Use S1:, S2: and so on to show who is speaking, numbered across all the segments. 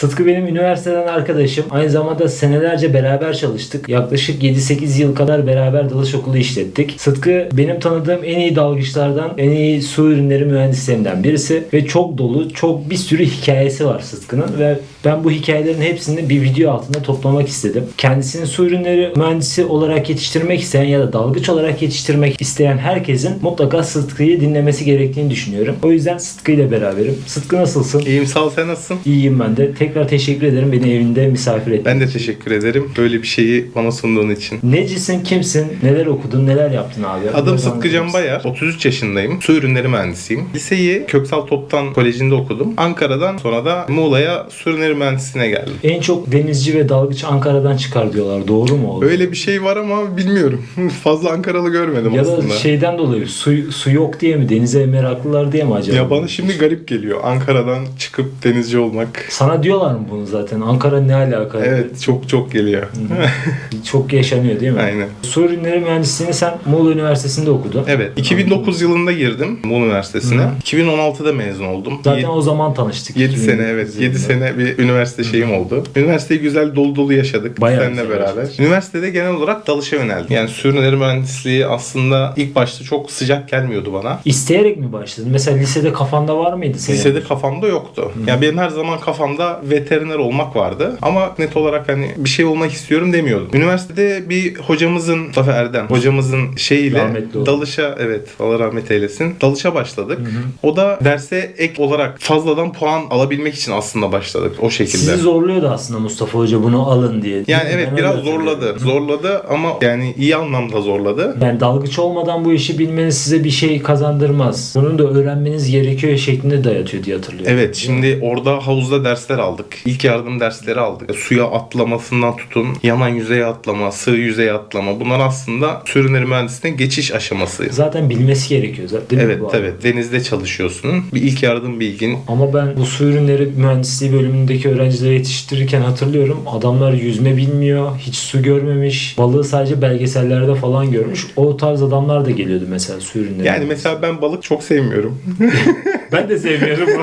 S1: Sıtkı benim üniversiteden arkadaşım. Aynı zamanda senelerce beraber çalıştık. Yaklaşık 7-8 yıl kadar beraber dalış okulu işlettik. Sıtkı benim tanıdığım en iyi dalgıçlardan, en iyi su ürünleri mühendislerinden birisi ve çok dolu, çok bir sürü hikayesi var Sıtkı'nın ve ben bu hikayelerin hepsini bir video altında toplamak istedim. Kendisini su ürünleri mühendisi olarak yetiştirmek isteyen ya da dalgıç olarak yetiştirmek isteyen herkesin mutlaka Sıtkı'yı dinlemesi gerektiğini düşünüyorum. O yüzden Sıtkı ile beraberim. Sıtkı nasılsın?
S2: İyiyim sağ ol sen nasılsın?
S1: İyiyim ben de. Tekrar teşekkür ederim beni evinde misafir ettiğin
S2: Ben de teşekkür ederim böyle bir şeyi bana sunduğun için.
S1: Necisin, kimsin, neler okudun, neler yaptın abi?
S2: Adım
S1: Biraz
S2: Sıtkı
S1: anlatır
S2: Can
S1: mısın?
S2: Bayar. 33 yaşındayım. Su ürünleri mühendisiyim. Liseyi Köksal Toptan Koleji'nde okudum. Ankara'dan sonra da Muğla'ya su ürünleri mühendisliğine geldim.
S1: En çok denizci ve dalgıç Ankara'dan çıkar diyorlar. Doğru mu o?
S2: Öyle bir şey var ama bilmiyorum. Fazla Ankaralı görmedim
S1: ya da
S2: aslında.
S1: şeyden dolayı su, su yok diye mi? Denize meraklılar diye mi acaba?
S2: Ya bana şimdi garip geliyor. Ankara'dan çıkıp denizci olmak.
S1: Sana diyorlar mı bunu zaten? Ankara ne alaka?
S2: Evet çok çok geliyor.
S1: Çok yaşanıyor değil mi?
S2: Aynen.
S1: Su ürünleri mühendisliğini sen Muğla Üniversitesi'nde okudun.
S2: Evet. 2009 yılında girdim Muğla Üniversitesi'ne.
S1: Hı.
S2: 2016'da mezun oldum.
S1: Zaten o zaman tanıştık.
S2: 7 sene
S1: 2009
S2: evet. 7
S1: yılında.
S2: sene bir üniversite şeyim oldu. Üniversiteyi güzel dolu dolu yaşadık.
S1: Bayağı
S2: Seninle beraber.
S1: yaşadık.
S2: Üniversitede genel olarak dalışa yöneldim. Yani sürünleri mühendisliği aslında ilk başta çok sıcak gelmiyordu bana.
S1: İsteyerek mi başladın? Mesela lisede kafanda var mıydı senin?
S2: Lisede kafamda yoktu. Yani benim her zaman kafamda veteriner olmak vardı. Ama net olarak hani bir şey olmak istiyorum demiyordum. Üniversitede bir hocamızın, Mustafa Erdem hocamızın şeyiyle dalışa evet Allah rahmet eylesin. Dalışa başladık. O da derse ek olarak fazladan puan alabilmek için aslında başladık o şekilde.
S1: Sizi zorluyordu aslında Mustafa Hoca bunu alın diye.
S2: Yani evet
S1: Ben
S2: biraz
S1: öyle hatırlıyorum.
S2: zorladı. Zorladı ama yani iyi anlamda zorladı.
S1: Yani dalgıç olmadan bu işi bilmeniz size bir şey kazandırmaz. Bunun da öğrenmeniz gerekiyor şeklinde dayatıyor diye hatırlıyorum.
S2: Evet şimdi orada havuzda dersler aldık. İlk yardım dersleri aldık. Suya atlamasından tutun yanan yüzeye atlama, sığ yüzeye atlama. Bunlar aslında sürüneri mühendisliğine geçiş aşaması.
S1: Zaten bilmesi gerekiyor zaten değil mi
S2: Evet
S1: bu adam?
S2: evet denizde çalışıyorsun. Bir ilk yardım bilgin.
S1: Ama ben bu su ürünleri mühendisliği bölümündeki öğrencileri yetiştirirken hatırlıyorum. Adamlar yüzme bilmiyor, hiç su görmemiş. Balığı sadece belgesellerde falan görmüş. O tarz adamlar da geliyordu mesela su ürünleri.
S2: Yani mesela ben balık çok sevmiyorum.
S1: ben de sevmiyorum.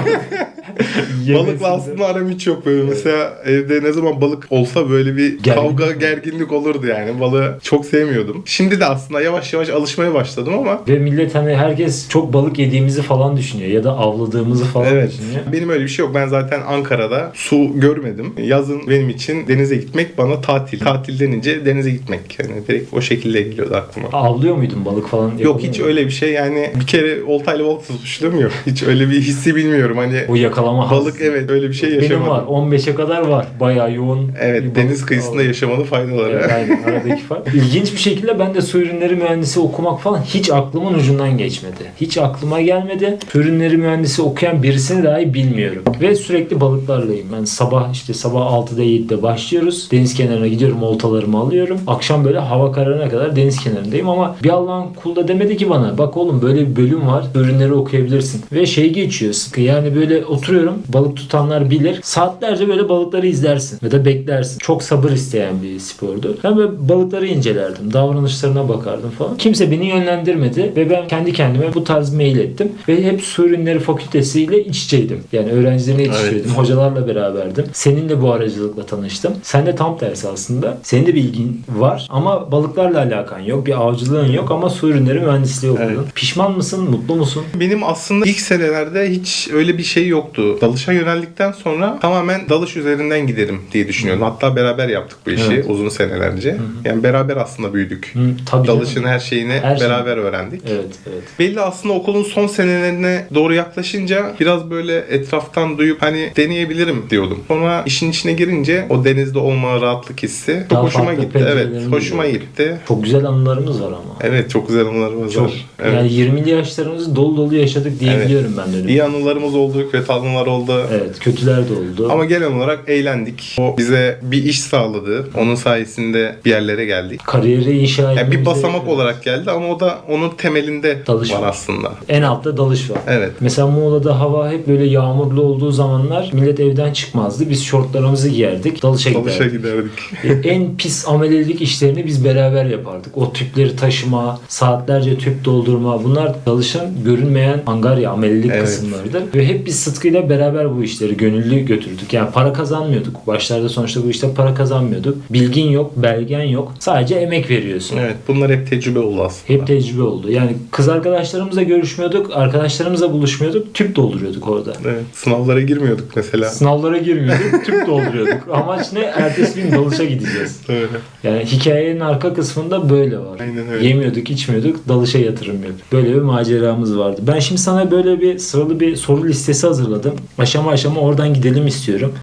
S2: Balıkla aslında aram hiç yok böyle. Mesela evde ne zaman balık olsa böyle bir
S1: Gerginlik.
S2: kavga gerginlik olurdu yani. Balığı çok sevmiyordum. Şimdi de aslında yavaş yavaş alışmaya başladım ama
S1: Ve millet hani herkes çok balık yediğimizi falan düşünüyor ya da avladığımızı falan
S2: Evet.
S1: düşünüyor.
S2: Benim öyle bir şey yok. Ben zaten Ankara'da su görmedim. Yazın benim için denize gitmek bana tatil. Tatil denince denize gitmek. Yani direkt o şekilde geliyordu aklıma.
S1: Avlıyor muydun balık falan?
S2: Yok hiç
S1: muydun?
S2: öyle bir şey yani bir kere oltayla balık tutmuşluğum yok. Hiç öyle bir hissi bilmiyorum hani
S1: Bu yakalama
S2: balık evet öyle bir şey
S1: Benim
S2: yaşamadım.
S1: var. 15'e kadar var. Bayağı yoğun.
S2: Evet deniz kıyısında
S1: avı.
S2: yaşamanın faydaları.
S1: Evet, aynen aradaki fark. İlginç bir şekilde ben de su ürünleri mühendisi okumak falan hiç aklımın ucundan geçmedi. Hiç aklıma gelmedi. Su ürünleri mühendisi okuyan birisini dahi bilmiyorum. Ve sürekli balıklarlayım. Ben sabah işte sabah 6'da 7'de başlıyoruz. Deniz kenarına gidiyorum oltalarımı alıyorum. Akşam böyle hava kararına kadar deniz kenarındayım ama bir Allah'ın kulu da demedi ki bana bak oğlum böyle bir bölüm var. Ürünleri okuyabilirsin. Ve şey geçiyor sıkı yani böyle oturuyorum balık tutanlar bilir. Saatlerce böyle balıkları izlersin ya da beklersin. Çok sabır isteyen bir spordu. Ben böyle balıkları incelerdim. Davranışlarına bakardım falan. Kimse beni yönlendirmedi ve ben kendi kendime bu tarz mail ettim. Ve hep su ürünleri fakültesiyle iç içeydim. Yani öğrencilerine yetiştiriyordum. Hocalarla beraberdim. Seninle bu aracılıkla tanıştım. Sen de tam tersi aslında. Senin de bir ilgin var ama balıklarla alakan yok. Bir avcılığın yok ama su ürünleri mühendisliği okudun.
S2: Evet.
S1: Pişman mısın? Mutlu musun?
S2: Benim aslında ilk senelerde hiç öyle bir şey yoktu. Dalışa yöneldikten sonra tamamen dalış üzerinden giderim diye düşünüyorum. Hatta beraber yaptık bu işi
S1: Evet.
S2: uzun senelerce. Yani beraber aslında büyüdük.
S1: Hı, tabii canım.
S2: Dalışın her şeyini
S1: Her
S2: beraber öğrendik.
S1: Evet, evet.
S2: Belli aslında okulun son senelerine doğru yaklaşınca biraz böyle etraftan duyup hani deneyebilirim diyordum. Sonra işin içine girince o denizde olma rahatlık hissi çok
S1: Daha
S2: hoşuma gitti. Evet, hoşuma
S1: geliyor.
S2: gitti.
S1: Çok güzel anılarımız var ama.
S2: Evet, çok güzel anılarımız
S1: Çok.
S2: var. Evet.
S1: Yani 20'li yaşlarımızı dolu dolu yaşadık diyebiliyorum ben de.
S2: İyi anılarımız oldu, kötü anılar oldu.
S1: Evet, kötüler de oldu.
S2: Ama genel olarak eğlendik. O bize bir iş sağladı. Onun sayesinde bir yerlere geldik.
S1: kariyeri inşa
S2: Yani bir basamak olarak geldi ama o da onun temelinde
S1: Dalış
S2: var
S1: var.
S2: aslında.
S1: En altta dalış var.
S2: Evet.
S1: Mesela Muğla'da hava hep böyle yağmurlu olduğu zamanlar millet evden çıkmazdı. Biz şortlarımızı giyerdik. Dalışa,
S2: Dalışa
S1: giderdik.
S2: giderdik.
S1: E, en pis amelelik işlerini biz beraber yapardık. O tüpleri taşıma, saatlerce tüp doldurma bunlar dalışın görünmeyen angarya amelelik
S2: Evet.
S1: kısımlarıdır. Ve hep biz Sıtkı beraber bu işleri gönüllü götürdük. Yani para kazanmıyorduk. Başlarda sonuçta bu işte para kazanmıyorduk. Bilgin yok, belgen yok. Sadece emek veriyorsun.
S2: Evet bunlar hep tecrübe oldu aslında.
S1: Hep tecrübe oldu. Yani kız arkadaşlarımızla görüşmüyorduk, arkadaşlarımızla buluşmuyorduk, tüp dolduruyorduk orada.
S2: Evet, sınavlara girmiyorduk mesela.
S1: Sınavlara girmiyorduk, tüp dolduruyorduk. Amaç ne? Ertesi gün dalışa gideceğiz.
S2: Öyle.
S1: Yani hikayenin arka kısmında böyle var.
S2: Aynen öyle.
S1: Yemiyorduk, içmiyorduk, dalışa yatırım yok. Böyle bir maceramız vardı. Ben şimdi sana böyle bir sıralı bir soru listesi hazırladım. Aşama aşama oradan gidelim istiyorum.